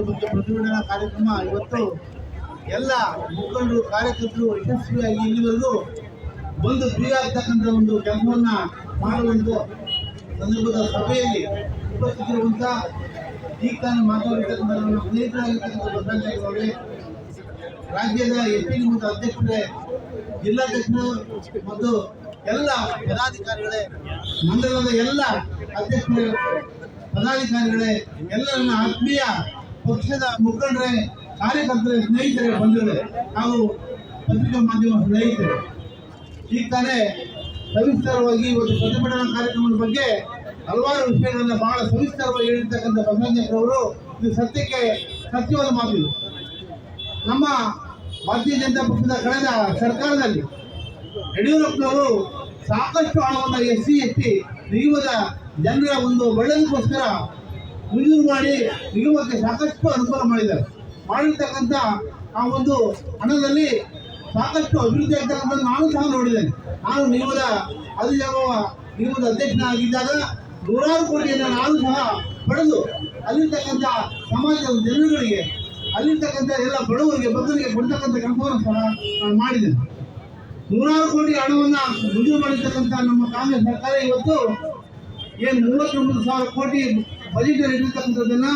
ಬಗ್ಗೆ ಪ್ರತಿಭಟನಾ ಕಾರ್ಯಕ್ರಮ ಇವತ್ತು ಎಲ್ಲ ಮುಖಂಡರು ಕಾರ್ಯಕರ್ತರು ಯಶಸ್ವಿಯಾಗಿ ಇಲ್ಲಿವರೆಗೂ ಬಂದು ಆಗ್ತಕ್ಕಂಥ ಒಂದು ಕೆಲಸವನ್ನ ಮಾಡುವಂತ ಸಂದರ್ಭದ ಸಭೆಯಲ್ಲಿ ಉಪಸ್ಥಿತಿರುವಂತ ಈಗ ತಾನು ಮಾತಾಡಿರ್ತಕ್ಕಂಥ ರಾಜ್ಯದ ಎಸ್ ಪಿ ಮತ್ತು ಅಧ್ಯಕ್ಷರೇ ಜಿಲ್ಲಾಧ್ಯಕ್ಷರು ಮತ್ತು ಎಲ್ಲ ಪದಾಧಿಕಾರಿಗಳೇ, ಮಂಡಲದ ಎಲ್ಲ ಅಧ್ಯಕ್ಷರು ಪದಾಧಿಕಾರಿಗಳೇ, ಎಲ್ಲರನ್ನ ಆತ್ಮೀಯ ಪಕ್ಷದ ಮುಖಂಡರೇ, ಕಾರ್ಯಕರ್ತರೇ, ಸ್ನೇಹಿತರೇ ಬಂದರೆ ನಾವು ಪತ್ರಿಕಾ ಮಾಧ್ಯಮ ಸ್ನೇಹಿತರು. ಈ ತಾನೇ ಸವಿಸ್ತಾರವಾಗಿ ಇವತ್ತು ಪ್ರತಿಭಟನಾ ಕಾರ್ಯಕ್ರಮದ ಬಗ್ಗೆ ಹಲವಾರು ವಿಷಯಗಳನ್ನ ಬಹಳ ಸವಿಸ್ತಾರವಾಗಿ ಹೇಳಿರ್ತಕ್ಕಂಥ ಬಸವರಾಜರು ಇದು ಸತ್ಯಕ್ಕೆ ಸತ್ಯವಾದ ಮಾತು ನಮ್ಮ ಭಾರತೀಯ ಜನತಾ ಪಕ್ಷದ ಕಳೆದ ಸರ್ಕಾರದಲ್ಲಿ ಯಡಿಯೂರಪ್ಪನವರು ಸಾಕಷ್ಟು ಹಣವನ್ನು ಎಸ್ ಸಿ, ಎಸ್ ಟಿ ನಿಗಮದ ಜನರ ಒಂದು ಒಳ್ಳೆದಕ್ಕೋಸ್ಕರ ಮಂಜೂರು ಮಾಡಿ ನಿಗಮಕ್ಕೆ ಸಾಕಷ್ಟು ಅನುಕೂಲ ಮಾಡಿದ್ದಾರೆ. ಮಾಡಿರ್ತಕ್ಕಂಥ ಆ ಒಂದು ಹಣದಲ್ಲಿ ಸಾಕಷ್ಟು ಅಭಿವೃದ್ಧಿ ಆಗ್ತಕ್ಕಂಥ ನಾನು ಸಹ ನೋಡಿದ್ದೇನೆ. ನಾನು ನಿಗಮದ ಅಧಿಜಾಗುವ ನಿಗಮದ ಅಧ್ಯಕ್ಷನಾಗಿದ್ದಾಗ ನೂರಾರು ಕೋಟಿಯನ್ನು ನಾನು ಸಹ ಪಡೆದು ಅಲ್ಲಿರ್ತಕ್ಕಂಥ ಸಮಾಜದ ಜನರುಗಳಿಗೆ ಅಲ್ಲಿರ್ತಕ್ಕಂಥ ಎಲ್ಲ ಬಡವರಿಗೆ ಬದಲಿಗೆ ಕೊಡ್ತಕ್ಕಂಥ ಕೆಲಸವನ್ನು ಸಹ ನಾನು ಮಾಡಿದ್ದೇನೆ. ನೂರಾರು ಕೋಟಿ ಹಣವನ್ನು ಮಂಜೂರು ಮಾಡಿರ್ತಕ್ಕಂಥ ನಮ್ಮ ಕಾಂಗ್ರೆಸ್ ಸರ್ಕಾರ ಇವತ್ತು ಏನು ಮೂವತ್ತೊಂಬತ್ತು ಸಾವಿರ ಕೋಟಿ ಬಜೆಟ್ ಇಟ್ಟಿರ್ತಕ್ಕಂಥದ್ದನ್ನು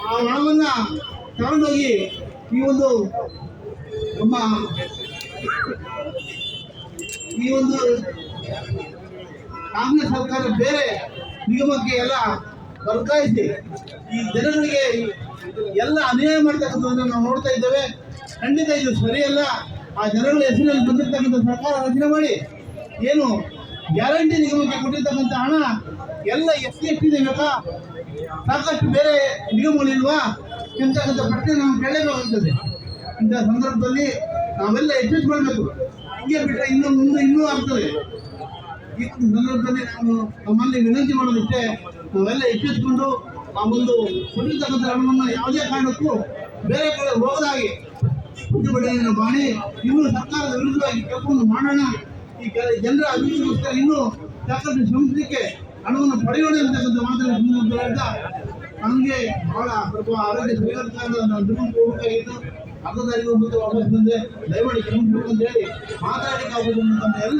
ಆ ಹಣವನ್ನು ತಗೊಂಡೋಗಿ ಈ ಒಂದು ನಮ್ಮ ಈ ಒಂದು ಕಾಂಗ್ರೆಸ್ ಸರ್ಕಾರ ಬೇರೆ ನಿಗಮಕ್ಕೆ ಎಲ್ಲ ವರ್ಗಾಯಿಸಿ ಈ ಜನಗಳಿಗೆ ಎಲ್ಲ ಅನ್ಯಾಯ ಮಾಡ್ತಕ್ಕಂಥದ್ದನ್ನು ನಾವು ನೋಡ್ತಾ ಇದ್ದೇವೆ. ಖಂಡಿತ ಇದು ಸರಿಯಲ್ಲ. ಆ ಜನಗಳ ಹೆಸರಿನಲ್ಲಿ ಬಂದಿರತಕ್ಕಂಥ ಸರ್ಕಾರ ರಚನೆ ಮಾಡಿ. ಏನು ಗ್ಯಾರಂಟಿ ನಿಗಮಕ್ಕೆ ಕೊಟ್ಟಿರ್ತಕ್ಕಂಥ ಹಣ, ಎಲ್ಲ ಎಸ್ ಸಿ ಎಸ್ ಟಿ ಬೇಕಾ ಸಾಕಷ್ಟು ಬೇರೆ ನಿಗಮಗಳಿಲ್ವಾ ಎಂತಕ್ಕಂಥ ಪ್ರಶ್ನೆ ನಾವು ಕೇಳಬೇಕಾಗುತ್ತದೆ ಇಂಥ ಸಂದರ್ಭದಲ್ಲಿ ನಾವೆಲ್ಲ ಮಾಡಬೇಕು. ಹಿಂಗೆ ಬಿಟ್ಟರೆ ಇನ್ನೂ ಮುಂದೆ ಇನ್ನೂ ಆಗ್ತದೆ. ಈ ಸಂದರ್ಭದಲ್ಲಿ ನಾವು ನಮ್ಮಲ್ಲಿ ವಿನಂತಿ ಮಾಡೋದಿಷ್ಟೇ, ನಾವೆಲ್ಲ ಎಚ್ಚೆತ್ಕೊಂಡು ಆ ಒಂದು ಕೊಟ್ಟಿರ್ತಕ್ಕಂಥ ಹಣವನ್ನು ಯಾವುದೇ ಕಾರಣಕ್ಕೂ ಬೇರೆ ಕಡೆ ಹೋಗದಾಗಿ ಪ್ರತಿಭಟನೆಯನ್ನು ಮಾಡಿ ಇನ್ನೂ ಸರ್ಕಾರದ ವಿರುದ್ಧವಾಗಿ ಕೆಲಸವನ್ನು ಮಾಡೋಣ. ಈ ಕೆಲ ಜನರ ಅಭಿವೃದ್ಧಿಗೋಸ್ಕರ ಇನ್ನೂ ಸಾಕಷ್ಟು ಶ್ರಮಿಸಲಿಕ್ಕೆ ಹಣವನ್ನು ಪಡೆಯೋಣ ಅಂತಕ್ಕಂಥ ಮಾತನ್ನು ಹೇಳ್ತಾ ನಮಗೆ ಬಹಳ ಸ್ವಲ್ಪ ಆರೋಗ್ಯ ಸರಿಯಾದ ನಾನು ದುಡ್ಡು ಹೋಗಬೇಕಾಗಿತ್ತು. ಅರ್ಧ ತಾರೀಕು ಮುಂದೆ ವಾಪಸ್ ಬಂದೆ. ದಯಮಾಡಿ ಅಂತ ಹೇಳಿ ಮಾತಾಡಲಿಕ್ಕೆ ಅಂತ ಎಲ್ಲ